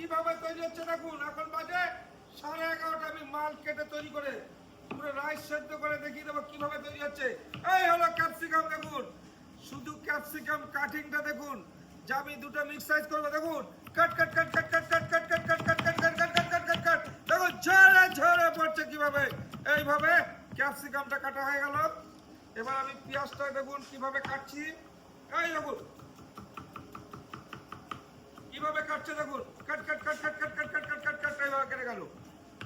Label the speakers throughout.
Speaker 1: কীভাবে তৈরি হচ্ছে দেখুন এখন বাজে সাড়ে এগারোটা আমি মাল কেটে তৈরি করে পুরো রাইস সেদ্ধ করে দেখিয়ে দেবো কীভাবে তৈরি হচ্ছে এই হলো ক্যাপসিকাম দেখুন শুধু ক্যাপসিকাম কাটিংটা দেখুন আমি দুটো মিক্স সাইজ করব দেখুন কাট কাট কাট কাট কাট কাট কাট কাট কাট কাট কাট কাট কাট কাট কাট কাট দেখুন ঝরে ঝরে পড়ছে কীভাবে এইভাবে ক্যাপসিকামটা কাটা হয়ে গেল এবার আমি পেঁয়াজটা দেখুন কীভাবে কাটছি এই দেখুন কীভাবে কাটছে দেখুন কাট কাট কাট কাট কাট কাট কাট কাট কাট কাট এইভাবে কেটে গেল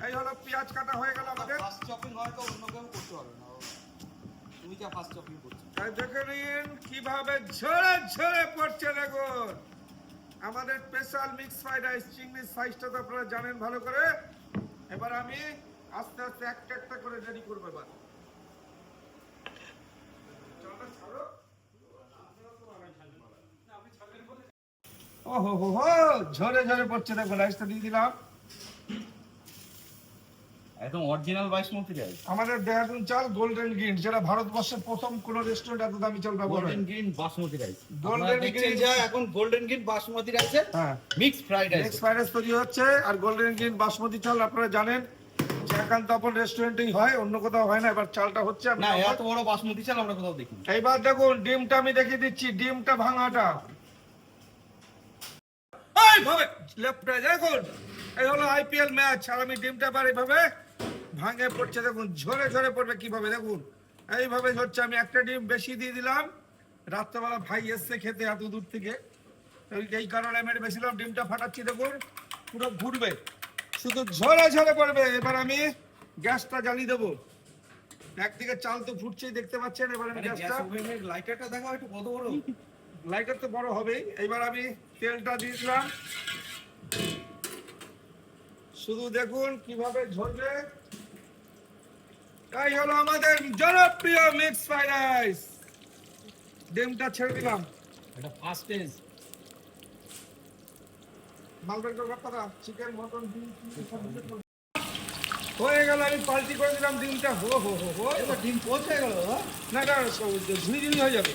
Speaker 1: এই হলো পেঁয়াজ কাটা হয়ে গেল আমাদের
Speaker 2: ফার্স্ট চপিং হয়তো অন্য কেউ করতে পারবে না তুমি যা ফার্স্ট চপিং করছ
Speaker 1: আর দেখে নিন কীভাবে ঝরে ঝরে পড়ছে দেখুন আমাদের স্পেশাল মিক্স ফ্রাইড রাইস চিংড়ির সাইজটা তো আপনারা জানেন ভালো করে এবার আমি আস্তে আস্তে একটা একটা করে রেডি করব এবার চালটা ওহো হো হো ঝরে ঝরে পড়ছে। দেখো রাইসটা দিয়ে দিলাম।
Speaker 2: একদম অরিজিনাল বাসমতি রাইস
Speaker 1: আমাদের দেহাতুন চাল গোল্ডেন গ্রিন যেটা ভারতবর্ষের প্রথম কোন রেস্টুরেন্ট এত দামি চাল ব্যবহার
Speaker 2: golden green basmati rice golden দেখছেন
Speaker 1: green-
Speaker 2: এখন গোল্ডেন গ্রিন বাসমতি রাইসের
Speaker 1: হ্যাঁ।
Speaker 2: Mix fried rice
Speaker 1: next fried rice তৈরি হচ্ছে আর গোল্ডেন গ্রিন বাসমতি চাল আপনারা জানেন একান্ত আপন রেস্টুরেন্টেই হয় অন্য কোথাও হয় না এবার চালটা হচ্ছে
Speaker 2: না এত বড় বাসমতি চাল আমরা কোথাও দেখিনি।
Speaker 1: এইবার দেখুন ডিমটা আমি দেখিয়ে দিচ্ছি ডিমটা ভাঙাটা। এইভাবে লেফটে দেখুন। এই হলো আইপিএল ম্যাচ আর আমি ডিমটা এবার এইভাবে ভাঙে পড়ছে দেখুন ঝরে ঝরে পড়বে কীভাবে দেখুন। এইভাবে হচ্ছে আমি একটা ডিম বেশি দিয়ে দিলাম। রাত্রেবেলা ভাই এসছে খেতে এত দূর থেকে। এই- এই কারণে আমি ডিমটা ফাটাচ্ছি দেখুন। পুরো ঘুরবে। শুধু ঝরে ঝরে পড়বে। এবার আমি গ্যাসটা জ্বালিয়ে দেবো। একদিকে চাল তো ফুটছেই দেখতে পাচ্ছেন? এবার আমি গ্যাসটা
Speaker 2: লাইটারটা দেখো একটু কত বড়।
Speaker 1: লাইটার তো বড় হবেই। এবার আমি তেলটা দিয়ে দিলাম। শুধু দেখুন কীভাবে ঝরবে। তাই হলো আমাদের জনপ্রিয় মিক্স ফ্রাইড রাইস। ডিমটা ছেড়ে দিলাম।
Speaker 2: এটা ফার্স্ট স্টেজ
Speaker 1: মালবের কথা চিকেন মটন ডিম হয়ে গেল আমি পাল্টি করে দিলাম ডিমটা। হো হো হো হো।
Speaker 2: এটা ডিম পৌঁছে গেল
Speaker 1: না এটা ঝুড়ি ঝুড়ি হয়ে যাবে।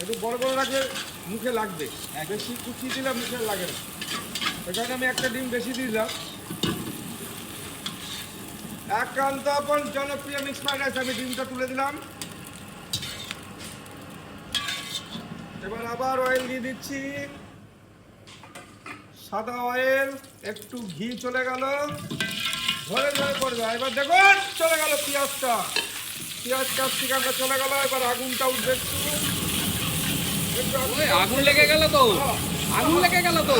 Speaker 1: একটু বড় বড় রাখলে মুখে লাগবে। বেশি কুচি দিলে মুখে লাগে না। কারণে আমি একটা ডিম বেশি দিলাম। একান্ত আপন জনপ্রিয় মিক্স ফ্রাইড রাইস আমি ডিমটা তুলে দিলাম। এবার আবার অয়েল দিয়ে দিচ্ছি। সাদা অয়েল একটু ঘি চলে গেল। ধরে ধরে পড়বে এবার দেখুন, চলে গেল পেঁয়াজটা। পেঁয়াজ ক্যাপসিকামটা চলে গেল। এবার আগুনটা উঠবে একটু। আগুন-
Speaker 2: লেগে গেল তো। আগুন লেগে গেল তো।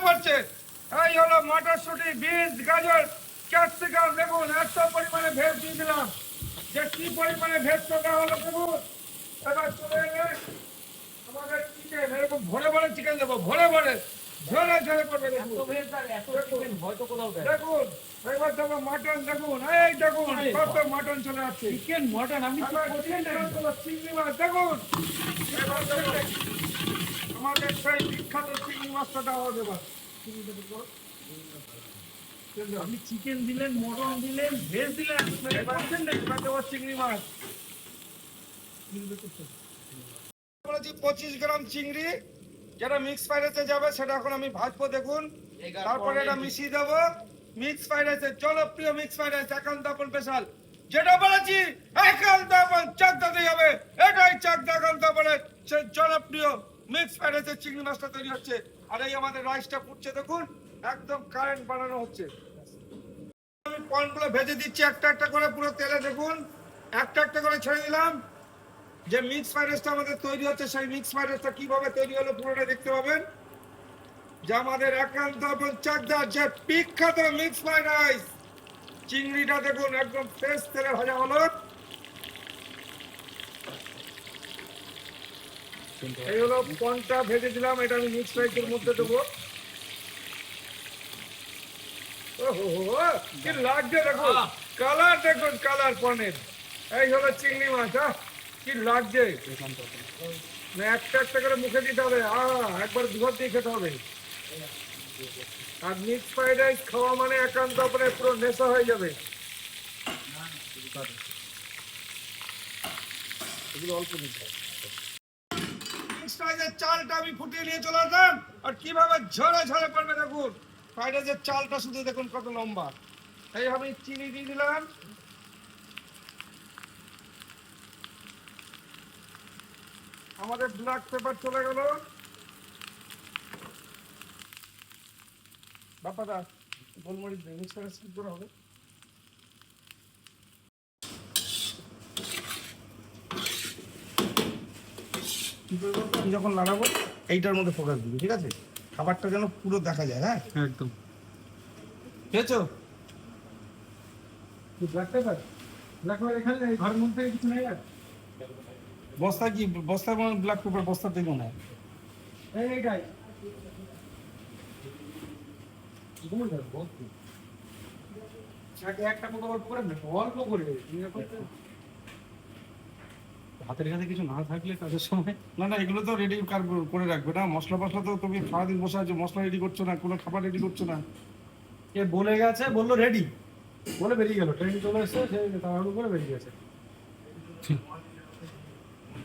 Speaker 1: পড়ছে এই হলো মটরশুটি, বীজ, গাজর, ক্যাপসিকাম দেখুন এত পরিমাণে ভেজ দিয়ে দিলাম। যে কি পরিমাণে ভেজ তোলা হলো দেখুন এবার চলে এলে আমাদের চিকেন এরকম ভরে ভরে চিকেন দেবো ভরে ভরে ঝরে ঝরে পড়বে দেখুন দেখো মাটন দেখুন এই দেখুন কত মাটন চলে যাচ্ছে
Speaker 2: চিকেন মটন আপনি
Speaker 1: চিকেন চিংড়ি মাছ দেখুন। আমাদের সেই বিখ্যাত চিংড়ি মাছটা দেওয়া হবে এবার চিংড়িটা দেখো।
Speaker 3: আপনি চিকেন দিলেন মটন দিলেন ভেজ দিলেন
Speaker 1: চিংড়ি মাছ। পঁচিশ গ্রাম চিংড়ি যেটা মিক্স ফ্রাইড রাইসে যাবে সেটা এখন আমি ভাজবো দেখুন। তারপরে এটা মিশিয়ে দেবো। মিক্স ফ্রাইড রাইসের জনপ্রিয় মিক্স ফ্রাইড রাইস একান্ত আপন স্পেশাল যেটা বলেছি একান্ত আপন চাকদাতে যাবে এটাই চাকদা একান্ত আপনের জনপ্রিয় মিক্স ফ্রাইড রাইসের চিংড়ি মাছটা তৈরি হচ্ছে। আর এই আমাদের রাইসটা ফুটছে দেখুন একদম কারেন্ট বানানো হচ্ছে। আমি পয়েন্টগুলো ভেজে দিচ্ছি একটা একটা করে পুরো তেলে দেখুন। একটা একটা করে ছেড়ে দিলাম। যে মিক্স ফ্রাইড রাইসটা আমাদের তৈরি হচ্ছে সেই মিক্স ফ্রাইড রাইসটা কীভাবে তৈরি হলো পুরোটা দেখতে পাবেন। যে আমাদের একান্ত আপন চাকদার যে বিখ্যাত মিক্স ফ্রাইড রাইস। চিংড়িটা দেখুন একদম ফ্রেশ তেলে ভাজা হলো। এই হলো পনটা ভেজে দিলাম এটা আমি মিক্স রাইসের মধ্যে দেবো। ওহো হো হো, কি লাগছে দেখুন। কালার দেখুন কালার পনেরো। এই হলো চিংড়ি মাছ হ্যাঁ কি লাগছে? না একটা একটা করে মুখে দিতে হবে। একবার দুবার দিয়ে খেতে হবে। আর মিক্স ফ্রাইড রাইস খাওয়া মানে একান্ত আপনার পুরো নেশা হয়ে যাবে। এগুলো অল্প চালটা আমি ফুটিয়ে নিয়ে চলে আসলাম। আর কীভাবে ঝরে ঝরে পড়বে দেখুন। ফ্রাইড রাইসের চালটা শুধু দেখুন কত লম্বা। আমি চিনি দিয়ে দিলাম। আমাদের ব্ল্যাক পেপার চলে গেল। বাপাদা গোলমরিচ দিয়ে মিক্স করে স্কিপ করা হবে আমি যখন লাগাবো এইটার মধ্যে ফোকাস দিবি ঠিক আছে? খাবারটা যেন পুরো দেখা যায় হ্যাঁ?
Speaker 2: একদম।
Speaker 1: পেয়েছ
Speaker 3: ব্ল্যাক পেপার? ব্ল্যাক পেপার এখানে ঘরের মধ্যে কিছু নেই আর?
Speaker 1: বস্তা কি বস্তার মধ্যে ব্ল্যাক পেপার বস্তাতেই মনে হয়
Speaker 3: এই এইটাই। একটা পোকা অল্প করে না, অল্প করে
Speaker 2: হাতের কাছে কিছু না থাকলে কাজের সময়
Speaker 1: না না এগুলো তো রেডি করে রাখবে না? মশলা মশলা তো তুমি সারাদিন বসে আছো মশলা রেডি করছ না কোনো খাবার রেডি করছ না।
Speaker 3: কে বলে গেছে বলল রেডি বলে বেরিয়ে গেল ট্রেন চলে এসছে সে তাড়াহুড়ো করে বেরিয়ে গেছে।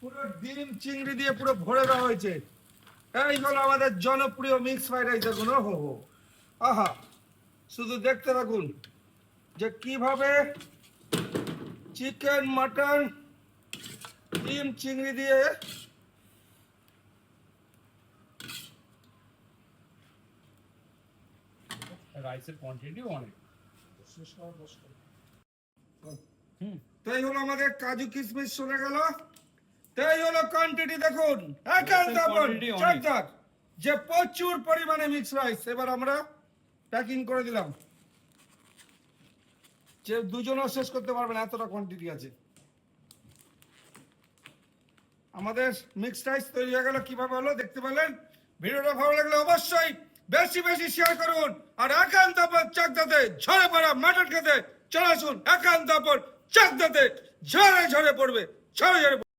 Speaker 1: পুরো ডিম চিংড়ি দিয়ে পুরো ভরে দেওয়া হয়েছে। এই হলো আমাদের জনপ্রিয় মিক্স ফ্রাইড রাইস দেখুন ও হো হো। আহা শুধু দেখতে থাকুন যে কীভাবে চিকেন মাটন ডিম চিংড়ি দিয়ে
Speaker 3: রাইসের কোয়ান্টিটি অনেক।
Speaker 1: তাই হলো আমাদের কাজু কিশমিশ চলে গেল। তাই হলো কোয়ান্টিটি দেখুন। একান্ত যে প্রচুর পরিমাণে মিক্স রাইস এবার আমরা প্যাকিং করে দিলাম। যে দুজনও শেষ করতে পারবে না এতটা কোয়ান্টিটি আছে। আমাদের মিক্সড রাইস তৈরি হয়ে গেল কীভাবে হলো দেখতে পেলেন? ভিডিওটা ভালো লাগলে অবশ্যই বেশি বেশি শেয়ার করুন। আর একান্ত চাকদাতে ঝরে পড়া মাটন খেতে। চলে আসুন একান্ত চাকদাতে ঝরে ঝরে পড়বে ঝরে ঝরে পড়বে।